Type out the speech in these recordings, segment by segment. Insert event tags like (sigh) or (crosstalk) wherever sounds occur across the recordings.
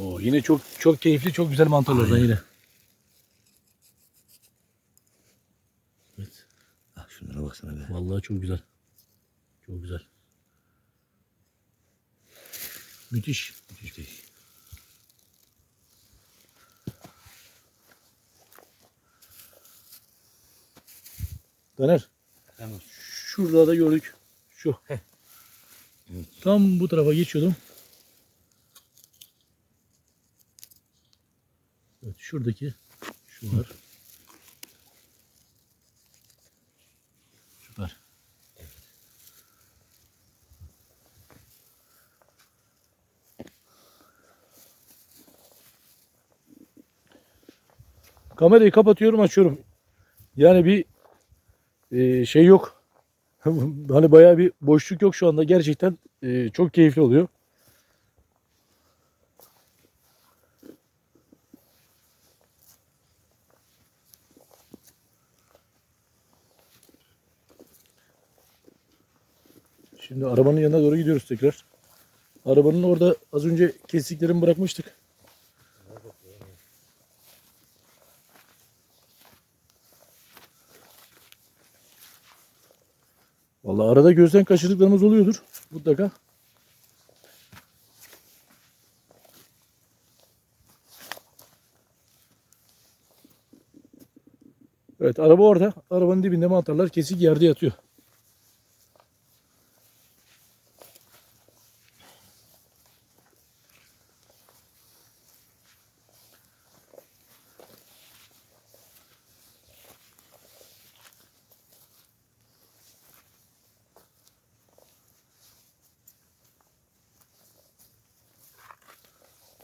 Oo, yine çok çok keyifli, çok güzel mantarlardan yine. Evet. Ah, şunlara baksana be. Vallahi çok güzel. Çok güzel. Müthiş. Müthiş. Taner. Tamam. Şurada da gördük. Şu. Evet. Tam bu tarafa geçiyordum. Evet şuradaki şu var. Süper. Kamerayı kapatıyorum açıyorum. Yani bir e, şey yok. (laughs) hani bayağı bir boşluk yok şu anda. Gerçekten e, çok keyifli oluyor. Şimdi arabanın yanına doğru gidiyoruz tekrar. Arabanın orada az önce kestiklerimi bırakmıştık. Vallahi arada gözden kaçırdıklarımız oluyordur mutlaka. Evet araba orada. Arabanın dibinde mantarlar kesik yerde yatıyor.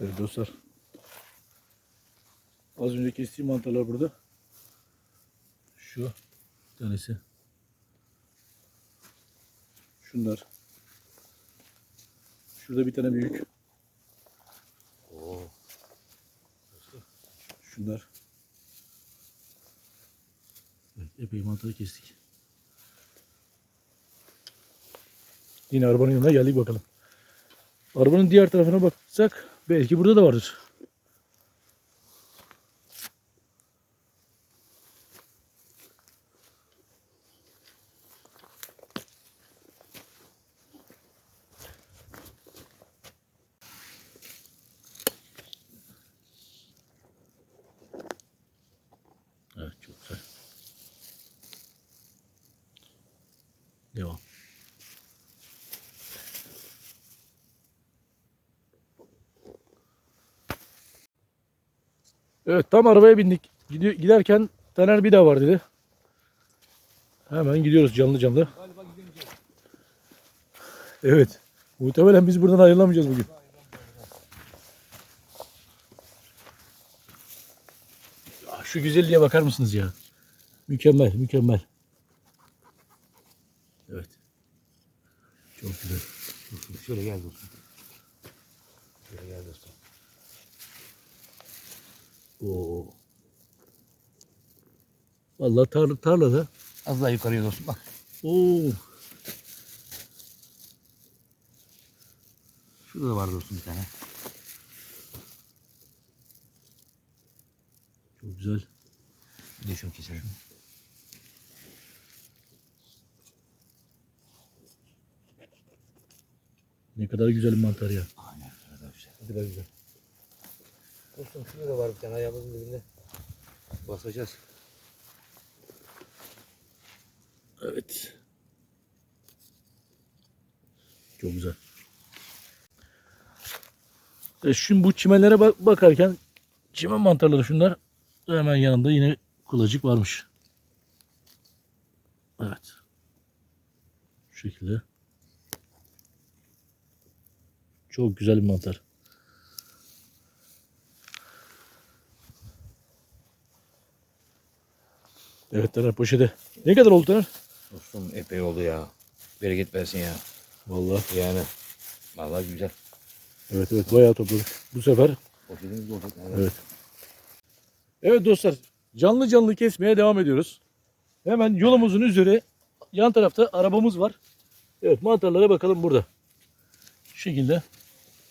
Evet dostlar. Az önce kestiğim mantarlar burada. Şu tanesi. Şunlar. Şurada bir tane büyük. Oo. Şunlar. Evet, epey mantarı kestik. Yine arabanın yanına geldik bakalım. Arabanın diğer tarafına baksak belki burada da vardır. Evet çok güzel. Devam. Evet tam arabaya bindik. Gidiyor, giderken Taner bir daha var dedi. Hemen gidiyoruz canlı canlı. Evet. Muhtemelen biz buradan ayrılamayacağız bugün. Ya Şu güzelliğe bakar mısınız ya? Mükemmel, mükemmel. Evet. Çok güzel. Şöyle gel dostum. Şöyle gel dostum. Oo. Vallahi tar tarlada. Az daha yukarıya dostum bak. Oo. Şurada da var dostum bir tane. Çok güzel. Bir de şunu keselim. Ne kadar güzel mantar ya. Aynen. Şurada güzel. Ne kadar güzel. Dostum şurada da var bir tane ayağımızın dibinde. Basacağız. Evet. Çok güzel. E şimdi bu çimenlere bak bakarken çimen mantarları şunlar hemen yanında yine kulacık varmış. Evet. Şu şekilde. Çok güzel bir mantar. Evet Taner poşete. Ne kadar oldu Taner? Dostum epey oldu ya. Bereket versin ya. Vallahi. Yani. Vallahi güzel. Evet evet bayağı topladık. Bu sefer Poşetimiz olacak. Evet. Evet dostlar canlı canlı kesmeye devam ediyoruz. Hemen yolumuzun üzeri yan tarafta arabamız var. Evet mantarlara bakalım burada. Şu şekilde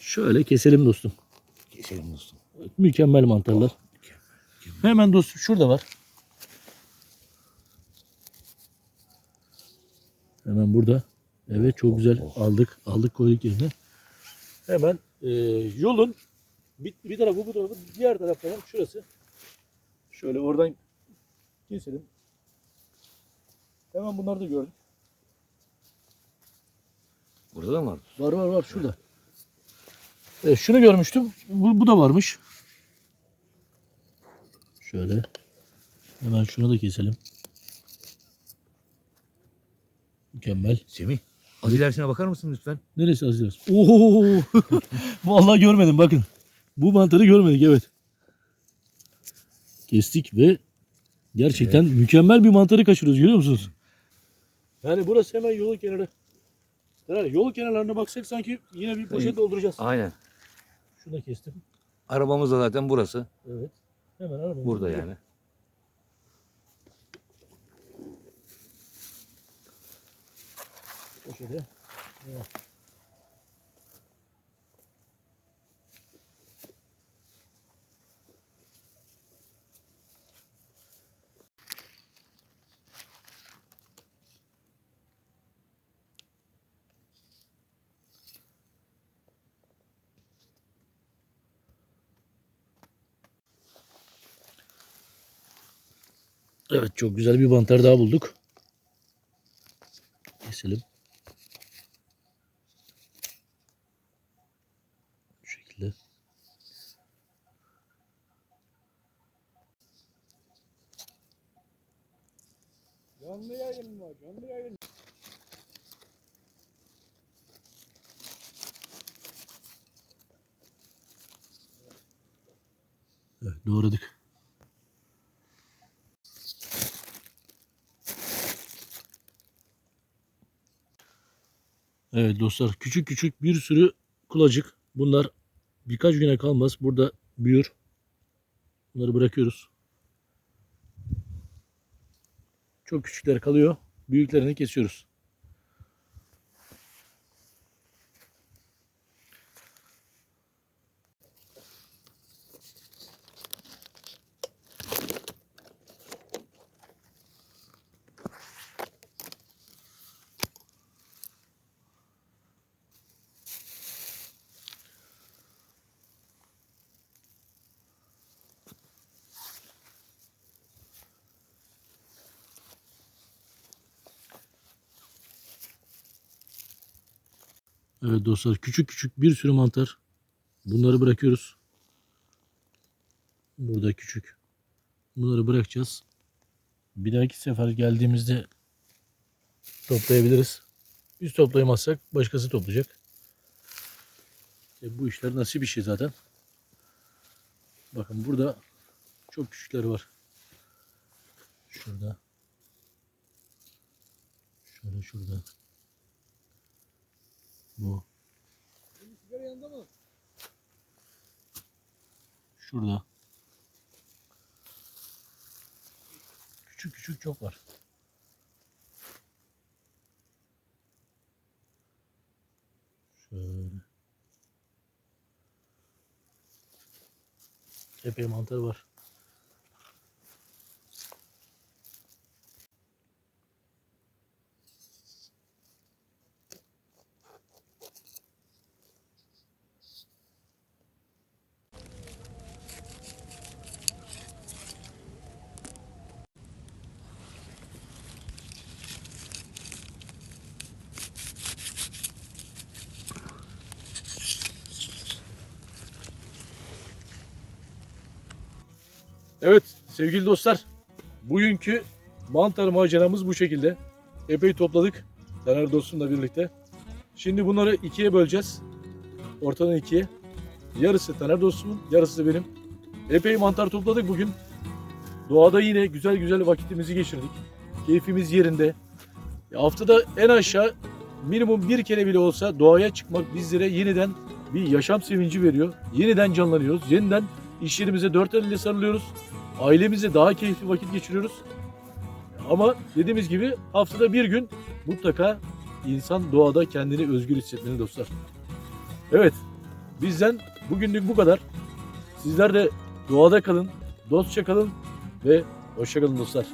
şöyle keselim dostum. Keselim dostum. Mükemmel mantarlar. Hemen dostum şurada var. Hemen burada. Evet çok güzel aldık. Aldık koyduk yerine. Hemen e, yolun bir, bir tarafı bu tarafı diğer taraftan şurası. Şöyle oradan keselim. Hemen bunları da gördük. Burada da mı var? Var var var şurada. E, şunu görmüştüm. Bu, bu da varmış. Şöyle. Hemen şunu da keselim. Mükemmel. Semih. Az ilerisine bakar mısın lütfen? Neresi Aziz? Oo! (laughs) Vallahi görmedim bakın. Bu mantarı görmedik evet. Kestik ve gerçekten mükemmel bir mantarı kaçırıyoruz görüyor musunuz? Yani burası hemen yolun kenarı. Yani yol kenarlarına baksak sanki yine bir poşet dolduracağız. Aynen. Şunu da kestim. Arabamız da zaten burası. Evet. Hemen arabamız burada. yani. Poşete. Evet. Evet çok güzel bir mantar daha bulduk. Keselim. Bu şekilde. Canlı yayın var, canlı yayın. Evet, doğradık. Evet dostlar küçük küçük bir sürü kulacık. Bunlar birkaç güne kalmaz. Burada büyür. Bunları bırakıyoruz. Çok küçükler kalıyor. Büyüklerini kesiyoruz. Evet dostlar küçük küçük bir sürü mantar. Bunları bırakıyoruz. Burada küçük. Bunları bırakacağız. Bir dahaki sefer geldiğimizde toplayabiliriz. Biz toplayamazsak başkası toplayacak. E, bu işler nasip işi zaten. Bakın burada çok küçükleri var. Şurada. Şöyle şurada. Bu. Şurada. Küçük küçük çok var. Şöyle. Epey mantar var. Evet sevgili dostlar. Bugünkü mantar maceramız bu şekilde. Epey topladık. Taner dostumla birlikte. Şimdi bunları ikiye böleceğiz. Ortadan ikiye. Yarısı Taner dostumun, yarısı benim. Epey mantar topladık bugün. Doğada yine güzel güzel vakitimizi geçirdik. Keyfimiz yerinde. Haftada en aşağı minimum bir kere bile olsa doğaya çıkmak bizlere yeniden bir yaşam sevinci veriyor. Yeniden canlanıyoruz. Yeniden iş yerimize dört elle sarılıyoruz. Ailemizle daha keyifli vakit geçiriyoruz. Ama dediğimiz gibi haftada bir gün mutlaka insan doğada kendini özgür hissetmeli dostlar. Evet bizden bugünlük bu kadar. Sizler de doğada kalın, dostça kalın ve hoşça kalın dostlar.